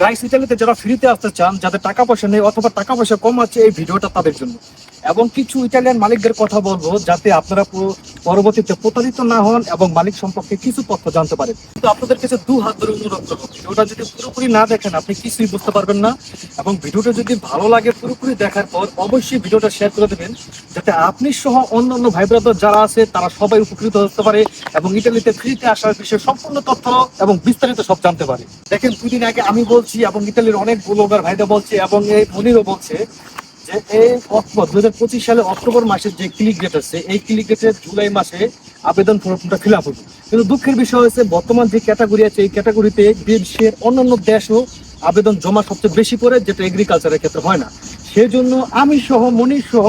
Guys ইতালিতে যারা ফ্রিতে আসতে চান, যাদের টাকা পয়সা নেই অথবা টাকা পয়সা কম আছে, এই ভিডিওটা তাদের জন্য। এবং কিছু ইটালিয়ান মালিকদের কথা বলব যাতে আপনারা পুরো- পরবর্তীতে প্রতারিত না হন এবং মালিক সম্পর্কে কিছু তথ্য জানতে পারেন। কিন্তু আপনাদের কাছে দু হাত ধরে অনুরোধ করব, ভিডিওটা যদি পুরোপুরি না দেখেন, আপনি কিছুই বুঝতে পারবেন না এবং ভিডিওটা যদি ভালো লাগে পুরোপুরি দেখার পর অবশ্যই ভিডিওটা শেয়ার করে দেবেন, যাতে আপনি সহ অন্যান্য ভাই ব্রাদার যারা আছে, তারা সবাই উপকৃত হতে পারে এবং ইটালিতে ফ্রিতে আসার বিষয়ে সম্পূর্ণ তথ্য এবং বিস্তারিত সব জানতে পারে। দেখেন, দুদিন আগে আমি বলছি এবং ইটালির অনেক ব্লগার ভাইরা বলছে এবং এই মনিরও বলছে এই অক্টোবর দুই হাজার পঁচিশ সালে অক্টোবর যে ক্লিক ডেট আছে, এই ক্লিক জুলাই মাসে আবেদন ফর্মটা ফিল আপ হবে। কিন্তু দুঃখের বিষয় বর্তমান যে ক্যাটাগরি আছে, এই ক্যাটাগরিতে বিশ্বের অন্যান্য দেশও আবেদন জমা সবচেয়ে বেশি পড়ে, যেটা এগ্রিকালচারের ক্ষেত্রে হয় না। সেই জন্য আমি সহ মনির সহ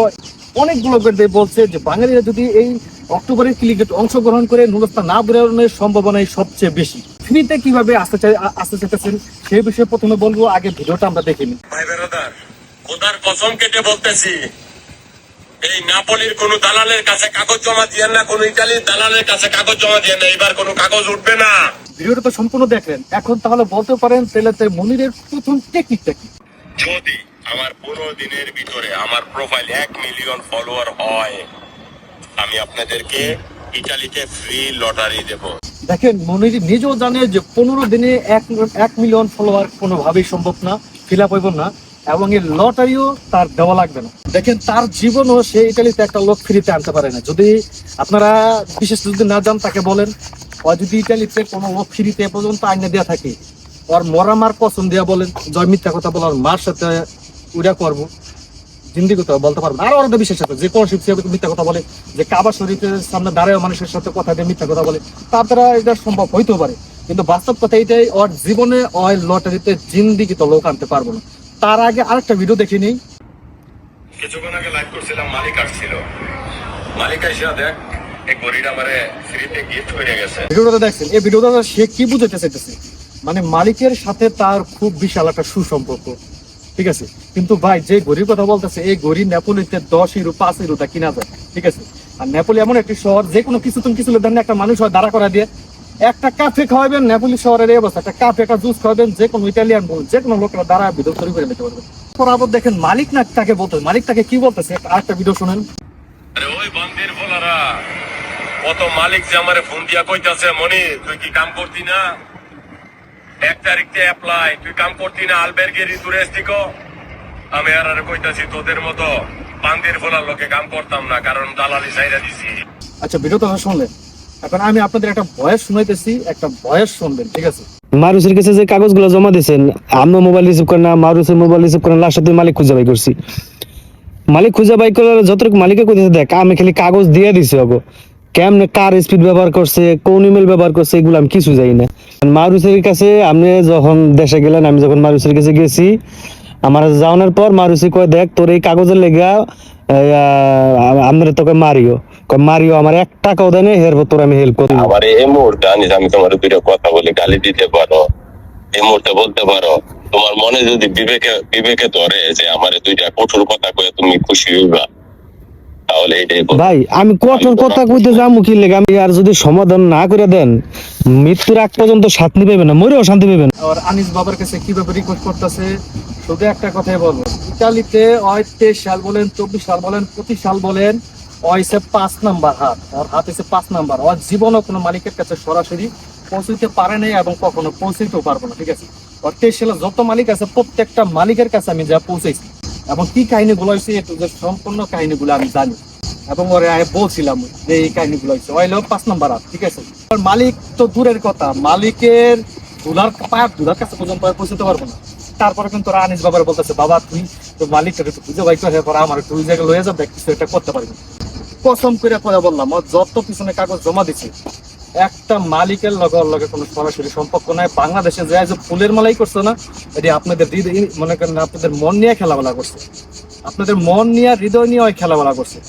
অনেক ব্লগারদের বলছে যে, বাঙালিরা যদি এই অক্টোবরের ক্লিক ডেট অংশগ্রহণ করে নুরস্তা না বেরোনোর সম্ভাবনাই সবচেয়ে বেশি। ফ্রিতে কীভাবে আসতে চাই আসতে চাইতেছেন, সেই বিষয়ে প্রথমে বলব, আগে ভিডিওটা আমরা দেখে নিই। ভাই বেরোদার খোদার কসম কেটে বলতেছি এই নাপোলির কোন দালালের কাছে কাগজ জমা দিয়ে না কোন ইতালির দালালের কাছে কাগজ জমা দিয়ে না এবার কোনো কাগজ উঠবে না। ভিডিওটা তো সম্পূর্ণ দেখলেন। এখন তাহলে বলতে পারেন তাহলে মনিরের প্রথম টেকনিকটা কি? যদি আমার পনেরো দিনের ভিতরে আমার প্রোফাইল এক মিলিয়ন ফলোয়ার হয় আমি আপনাদেরকে ইটালিতে ফ্রি লটারি দেব। দেখেন মনির নিজেও জানে যে পনেরো দিনে এক এক মিলিয়ন ফলোয়ার কোনোভাবেই সম্ভব না ফিল আপ হইব না। এবং এই লটারিও তার দেওয়া লাগবে না। দেখেন, তার জীবনও সে ইটালিতে একটা লোক ফ্রিতে আনতে পারে না। যদি আপনারা, বিশেষ যদি না যান, তাকে বলেন, ও যদি ইটালিতে কোনো লোক ফ্রিতে পর্যন্ত আইনে দেওয়া থাকে, ওর মরা মার পছন্দ দেওয়া বলেন, জয় মিথ্যা কথা বলার মার সাথে উড়া করব, জিন্দি কথা বলতে পারব। আরও অর্ধ বিশেষ সাথে যে কোনো শিক্ষক মিথ্যা কথা বলে, যে কাবা শরীফের সামনে দাঁড়ায় মানুষের সাথে কথা দিয়ে মিথ্যা কথা বলে, তার দ্বারা এটা সম্ভব হইতেও পারে। কিন্তু বাস্তব কথা এটাই ওর জীবনে ওই লটারিতে জিন্দিগি তো লোক আনতে পারব না। তার আগে আরেকটা ভিডিও দেখে নিই। কিছুক্ষণ আগে লাইভ করছিলাম মালিক আসছিল। মালিক আইসা দেখ এই গরিটা আমারে ফ্রিতে গিফট করে গেছে। ভিডিওটা দেখছেন এই ভিডিওটা সে কি বুঝাতে চাইতেছে? মানে মালিকের সাথে তার খুব বিশাল একটা সুসম্পর্ক ঠিক আছে? কিন্তু ভাই যে গরির কথা বলতেছে এই গড়ি নেপোলিতে দশ ইউরো পাঁচ ইউরোটা কিনা যায় ঠিক আছে? আর নেপোলি এমন একটি শহর যে কোনো কিছু তুমি কিছু দেন একটা মানুষ হয় দাঁড়া করা দিয়ে একটা কাফে খাওয়াবেন নেপোলি শহরের এই অবস্থা। একটা কাফে একটা জুস খাওয়াবেন যে কোনো ইটালিয়ান বলুন যে কোনো লোকেরা দাঁড়া ভিডিও তৈরি করে নিতে পারবেন তারপর আবার দেখেন মালিক না তাকে বলতে মালিক তাকে কি বলতেছে? একটা আরেকটা ভিডিও শোনেন। আরে ওই বান্দির কত মালিক যে আমারে ফোন দিয়া কইতাছে মনি তুই কি কাম করতি না? এক তারিখতে অ্যাপ্লাই তুই কাম করতি না? আলবেরগে রিতুরেস্টিকো আমি আর আর কইতাছি তোদের মতো বান্দির ফোলার লোকে কাম করতাম না কারণ দালালি সাইরা দিছি। আচ্ছা ভিডিওটা শুনলেন। এখন আমি আপনাদের একটা ভয়েস শুনাইতেছি, একটা ভয়েস শুনবেন, ঠিক আছে? মারুসের কাছে যে কাগজগুলো জমা দিয়েছেন, আমরা মোবাইল রিসিভ না, মারুসের মোবাইল রিসিভ লাস্টে মালিক খুঁজে বাই করছি। মালিক খুঁজে বাই যতটুকু কইতেছে, দেখ, আমি খালি কাগজ দিয়ে দিছি, ওগো। কেমনে কার স্পিড ব্যবহার করছে, কোন ইমেল ব্যবহার করছে, এগুলো আমি কিছু জানি না। মারুসের কাছে আপনি যখন দেশে গেলেন, আমি যখন মারুসের কাছে গেছি, আমার যাওয়ানোর পর মারুসি কয়, দেখ, তোর এই কাগজের লেগা আপনার তোকে মারিও। মারিও আমার এক টাকাও দেয় না এরপর তোর আমি হেল্প করি আমার এই মুহূর্তে আনিস আমি তোমার দুইটা কথা বলে গালি দিতে পারো। এই মুহূর্তে বলতে পারো তোমার মনে যদি বিবেকে বিবেকে ধরে যে আমার দুইটা কঠোর কথা কয়ে তুমি খুশি হইবা তাহলে এটাই ভাই আমি কঠোর কথা কইতে যাব কি লেগে? আমি আর যদি সমাধান না করে দেন মৃত্যুর আগ পর্যন্ত শান্তি পাবেন না মরেও শান্তি পাবেন না। আর আনিস বাবার কাছে কীভাবে রিকোয়েস্ট করতেছে শুধু একটা কথাই বলব। ইতালিতে তেইশ সাল বলেন চব্বিশ সাল বলেন পঁচিশ সাল বলেন ওইসে পাঁচ নাম্বার হাত ওর হাত এসে পাঁচ নাম্বার। ওর জীবনও কোনো মালিকের কাছে সরাসরি পৌঁছতে পারে নাই এবং কখনো পৌঁছতেও পারব না, ঠিক আছে? ওর তেইশ সালে যত মালিক আছে, প্রত্যেকটা মালিকের কাছে আমি যা পৌঁছেছি এবং কি কাহিনীগুলো হয়েছে যে সম্পূর্ণ কাহিনীগুলো আমি জানি। এবং ওরে আগে বলছিলাম যে এই কাহিনীগুলো হয়েছে ওই হলো পাঁচ নাম্বার হাত, ঠিক আছে? মালিক তো দূরের কথা, মালিকের ধুলার পায়ের ধুলার কাছে পর্যন্ত পৌঁছতে পারব না। তারপরে কিন্তু ওরা আনিস বাবার বলতেছে, বাবা, তুই তো মালিকটাকে একটু খুঁজে বাই করে আমার একটু ওই জায়গায় লয়ে যাবে কিছু একটা করতে পারবি কসম করে কথা বললাম যত পিছনে কাগজ জমা দিছে, একটা মালিকের লগে লগে কোনো সরাসরি সম্পর্ক নাই। বাংলাদেশে যে আজ ফুলের মালাই করছে না, এটি আপনাদের মনে করেন আপনাদের মন নিয়ে খেলাবেলা করছে। আপনাদের মন নিয়ে, হৃদয় নিয়ে ওই খেলাবেলা করছে।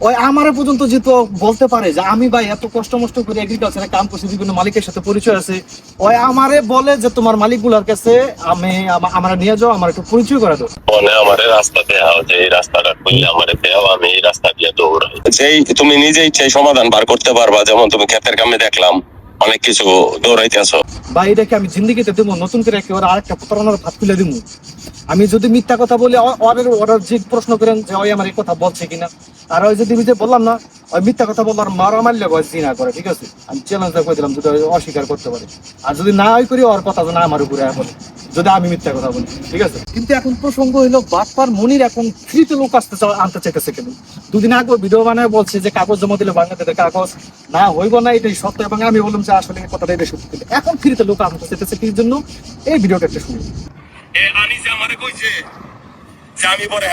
ওই আমারে পর্যন্ত যেহেতু বলতে পারে যে আমি ভাই এত কষ্ট মষ্ট করে এগ্রিকালচারে কাম করছি বিভিন্ন মালিকের সাথে পরিচয় আছে ওই আমারে বলে যে তোমার মালিকগুলোর কাছে আমি আমা- আমরা নিয়ে যাও আমার একটু পরিচয় করে দাও। মনে আমারে রাস্তা দেওয়া যে এই রাস্তাটা খুললে আমারে দেওয়া আমি এই রাস্তা দিয়ে দৌড়াই। যেই তুমি নিজেই সেই সমাধান বার করতে পারবা যেমন তুমি ক্ষেতের কামে দেখলাম অনেক কিছু দৌড়াইতেছ বা এটাকে আমি জিন্দিগিতে দেবো নতুন করে একেবারে আরেকটা প্রতারণার ভাত তুলে দিব। আমি যদি মিথ্যা কথা বলি ওদের ওরা যে প্রশ্ন করেন যে ওই আমার এই কথা বলছে কিনা আর ওই যদি আমি যে বললাম না, ওই মিথ্যা কথা বললাম মারা মারলে ওই জিনা করে, ঠিক আছে? আমি চ্যালেঞ্জটা করে দিলাম যদি অস্বীকার করতে পারে। আর যদি না ওই করি, ওর কথা না আমার উপরে বলে যদি আমি মিথ্যা কথা বলি, ঠিক আছে? কিন্তু এখন প্রসঙ্গ হইল বাটপার মনির এখন ফ্রিতে লোক আসতে চাও আনতে চাইতেছে কেন? দুদিন আগে ভিডিও বানায় বলছে যে কাগজ জমা দিলে বাংলাদেশের কাগজ না হইব না, এটাই সত্য, এবং আমি বললাম যে আসলে কথাটা এটা সত্যি। এখন ফ্রিতে লোক আনতে চাইতেছে কি জন্য? এই ভিডিওটা একটা শুনি এ আনিসে আমারে কইছে যে আমি পরে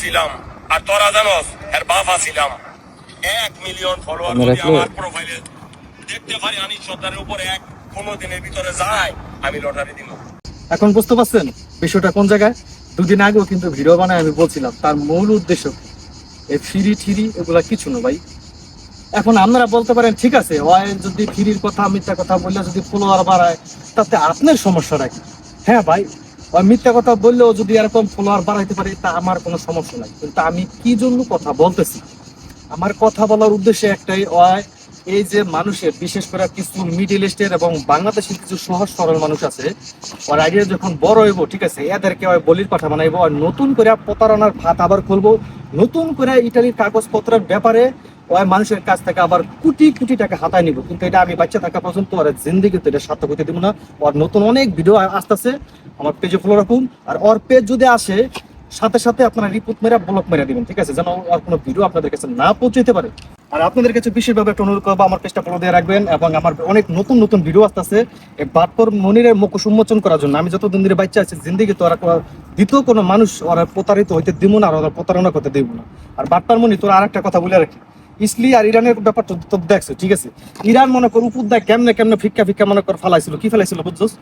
ছিলাম, আর তোরা জানোস বাপ ছিলাম। এক মিলিয়ন ফলোয়ার যদি আমার প্রোফাইলে দেখতে পারি আনিস সর্দারের উপরে এক পনেরো দিনের ভিতরে যায় আমি লটারি দিব। এখন বুঝতে পারছেন বিষয়টা কোন জায়গায়? দুদিন আগেও কিন্তু ভিডিও বানায় আমি বলছিলাম তার মূল উদ্দেশ্য এই ফিরি ঠিরি এগুলা কিছু না ভাই। এখন আপনারা বলতে পারেন ঠিক আছে ওই যদি ফিরির কথা মিথ্যা কথা বললে যদি ফলোয়ার বাড়ায় তাতে আপনার সমস্যা কি? হ্যাঁ ভাই মিথ্যা কথা বললেও যদি এরকম ফলোয়ার বাড়াইতে পারে, তা আমার কোনো সমস্যা নাই। কিন্তু আমি কি জন্য কথা বলতেছি? আমার কথা বলার উদ্দেশ্য একটাই ওই এই যে মানুষের, বিশেষ করে কিছু মিডিল ইস্টের এবং বাংলাদেশের কিছু সহজ সরল মানুষ আছে, ওর আইডিয়া যখন বড় হইব, ঠিক আছে, এদেরকে ওই বলির পাঠা বানাইবো, আর নতুন করে প্রতারণার ভাত আবার খুলবো, নতুন করে ইটালির কাগজপত্রের ব্যাপারে ওই মানুষের কাছ থেকে আবার কোটি কোটি টাকা হাতায় নিব। কিন্তু এটা আমি বাচ্চা থাকা পর্যন্ত ওর জিন্দিগিতে এটা সার্থক হতে দিব না। ওর নতুন অনেক ভিডিও আসতেছে, আমার পেজে ফলো রাখুন। আর ওর পেজ যদি আসে, সাথে সাথে আপনারা রিপোর্ট মেরা ব্লক মেরে দিবেন, ঠিক আছে? যেন আর কোনো ভিডিও আপনাদের কাছে না পৌঁছতে পারে। আর আপনাদের কাছে বিশেষভাবে একটা অনুরোধ করব, আমার পেজটা ফলো দিয়ে রাখবেন এবং আমার অনেক নতুন নতুন ভিডিও আসতেছে। এই বাটপর মনিরের মুখোশ উন্মোচন করার জন্য। আমি যতদিন ধরে বাচ্চা আছে জিন্দিগি তো আর দ্বিতীয় কোনো মানুষ ওরা প্রতারিত হইতে দিব না, আর ওরা প্রতারণা করতে দিব না। আর বাটপার মনি তোর আর একটা কথা বলে রাখি। ইসলি আর ইরানের ব্যাপারটা তো দেখছ, ঠিক আছে? ইরান মনে কর উপর দেয় কেমনে কেমনে ফিক্কা ফিক্কা মনে কর ফালাইছিল, কি ফালাইছিল বুঝছোস?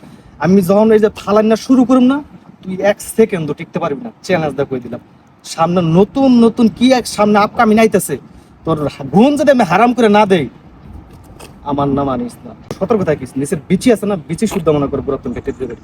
আমি যখন এই যে ফালাই না শুরু করুম না, তুই এক সেকেন্ডও টিকতে পারবি না চ্যালেঞ্জ দা কই দিলাম। সামনে নতুন নতুন কি এক সামনে আপকামি নাইতেছে তোর ঘুম যদি আমি হারাম করে না দেই, আমার নাম আনিস না। সতর্ক থাকিস, নিচের বিচি আছে না, বিচি শুদ্ধ মনে করে পুরাতন দেবে